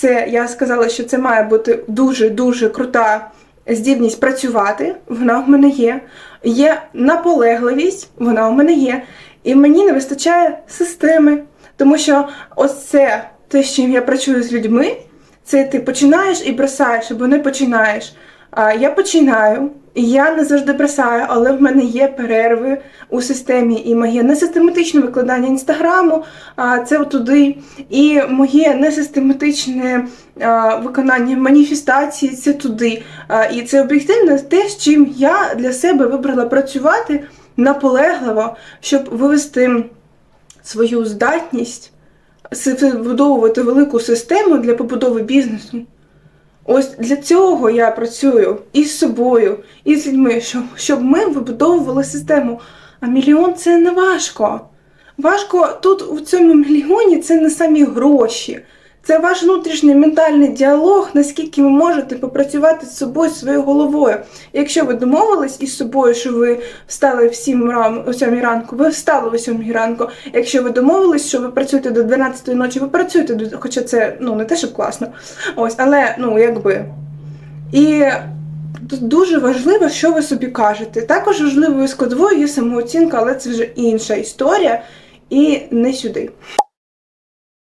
Це я сказала, що це має бути дуже-дуже крута здібність працювати. Вона в мене є. Є наполегливість, вона в мене є. І мені не вистачає системи. Тому що ось це те, з чим я працюю з людьми, це ти починаєш і бросаєш, або не починаєш. Я починаю, і я не завжди бросаю, але в мене є перерви у системі, і моє несистематичне викладання інстаграму, це туди, і моє несистематичне виконання маніфестації це туди. І це об'єктивно те, з чим я для себе вибрала працювати наполегливо, щоб вивести свою здатність вибудовувати велику систему для побудови бізнесу. Ось для цього я працюю і з собою, і з людьми, щоб, щоб ми вибудовували систему. А мільйон це не важко. Важко тут у цьому мільйоні це не самі гроші. Це ваш внутрішній ментальний діалог, наскільки ви можете попрацювати з собою, своєю головою. Якщо ви домовились із собою, що ви встали в 7 ран, о 7 ранку, ви встали о 7 ранку. Якщо ви домовились, що ви працюєте до 12 ночі, ви працюєте до хоча це ну не те, щоб класно. Ось, але ну якби. І дуже важливо, що ви собі кажете. Також важливою складовою є самооцінка, але це вже інша історія і не сюди.